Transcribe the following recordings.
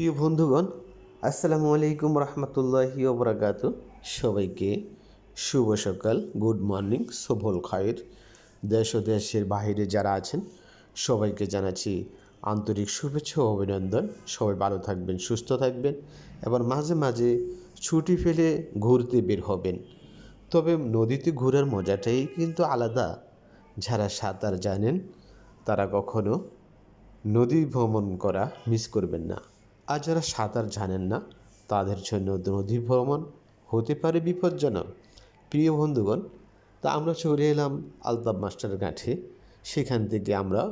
প্রিয় বন্ধুগণ, আসসালামু আলাইকুম রহমতুল্লাহি ওবরাকাত সবাইকে শুভ সকাল, গুড মর্নিং সফল খায়ের। দেশ ও দেশের বাহিরে যারা আছেন, সবাইকে জানাচ্ছি আন্তরিক শুভেচ্ছা ও অভিনন্দন। সবাই ভালো থাকবেন, সুস্থ থাকবেন এবং মাঝে মাঝে ছুটি ফেলে ঘুরতে বের হবেন। তবে নদীতে ঘোরার মজাটাই কিন্তু আলাদা। যারা সাঁতার জানেন, তারা কখনো নদী ভ্রমণ করা মিস করবেন না। আর যারা সাঁতার জানেন না, তাদের জন্য নদী ভ্রমণ হতে পারে বিপজ্জনক। প্রিয় বন্ধুগণ, তা আমরা চলে এলাম আলতাব মাস্টার ঘাটে। সেখান থেকে আমরা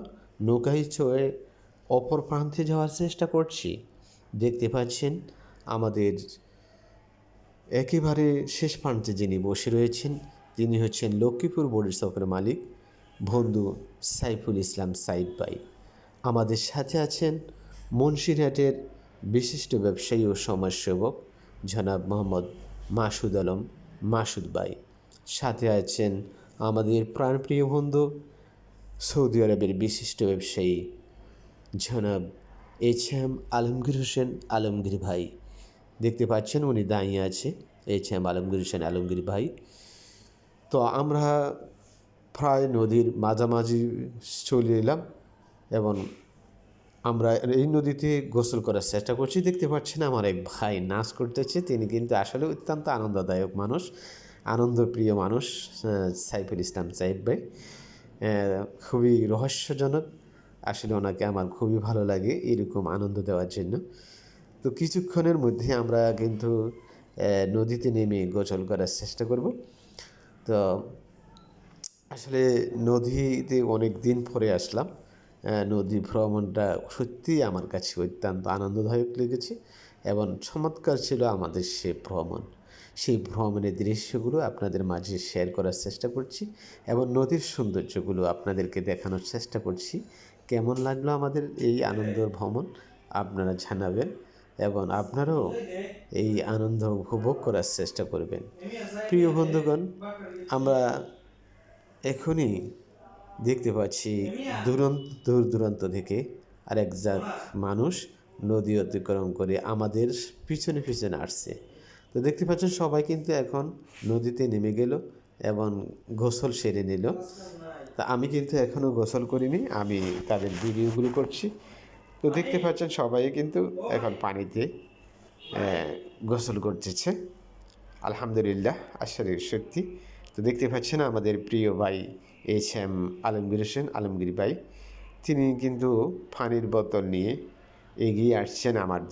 নৌকায় চড়ে অপর প্রান্তে যাওয়ার চেষ্টা করছি। দেখতে পাচ্ছেন, আমাদের একেবারে শেষ প্রান্তে যিনি বসে রয়েছেন, তিনি হচ্ছেন লক্ষ্মীপুর বোর্ডের চকের মালিক, বন্ধু সাইফুল ইসলাম সাইদ ভাই। আমাদের সাথে আছেন মুন্সিরহাটের বিশিষ্ট ব্যবসায়ী ও সমাজসেবক জনাব মোহাম্মদ মাসুদ আলম মাসুদ ভাই। সাথে আছেন আমাদের প্রাণপ্রিয় বন্ধু সৌদি আরবের বিশিষ্ট ব্যবসায়ী জনাব এইচ এম আলমগীর হোসেন আলমগীর ভাই। দেখতে পাচ্ছেন উনি দাঁড়িয়ে আছে এইচ এম আলমগীর হোসেন আলমগীর ভাই। তো আমরা প্রায় নদীর মাঝামাঝি চলে এলাম এবং আমরা এই নদীতে গোসল করার চেষ্টা করছি। দেখতে পাচ্ছেন আমার এক ভাই নাচ করতেছে। তিনি কিন্তু আসলে অত্যন্ত আনন্দদায়ক মানুষ, আনন্দপ্রিয় মানুষ সাইফুল ইসলাম সাইফ ভাই। খুবই রহস্যজনক। আসলে ওনাকে আমার খুবই ভালো লাগে এরকম আনন্দ দেওয়ার জন্য। তো কিছুক্ষণের মধ্যে আমরা কিন্তু নদীতে নেমে গোসল করার চেষ্টা করব। তো আসলে নদীতে অনেক দিন পরে আসলাম। নদী ভ্রমণটা সত্যিই আমার কাছে অত্যন্ত আনন্দদায়ক লেগেছে এবং চমৎকার ছিল আমাদের সে ভ্রমণ। সেই ভ্রমণের দৃশ্যগুলো আপনাদের মাঝে শেয়ার করার চেষ্টা করছি এবং নদীর সৌন্দর্যগুলো আপনাদেরকে দেখানোর চেষ্টা করছি। কেমন লাগল আমাদের এই আনন্দ ভ্রমণ? আপনারা জানাবেন এবং আপনারাও এই আনন্দ উপভোগ করার চেষ্টা করবেন। প্রিয় বন্ধুগণ, আমরা এখনই দেখতে পাচ্ছি দূরান্ত, দূর দূরান্ত থেকে আরেক জাক মানুষ নদী অতিক্রম করে আমাদের পিছনে পিছনে আসছে। তো দেখতে পাচ্ছেন সবাই কিন্তু এখন নদীতে নেমে গেল এবং গোসল সেরে নিল। তা আমি কিন্তু এখনও গোসল করিনি, আমি তাদের ভিডিওগুলো করছি। তো দেখতে পাচ্ছেন সবাই কিন্তু এখন পানিতে গোসল করতেছে। আলহামদুলিল্লাহ আসলে সত্যি। তো দেখতে পাচ্ছেন আমাদের প্রিয় ভাই এইচ এম আলমগীর হোসেন আলমগীর ভাই। তিনি কিন্তু ফানির বোতল নিয়ে এগিয়ে আসছেন আমার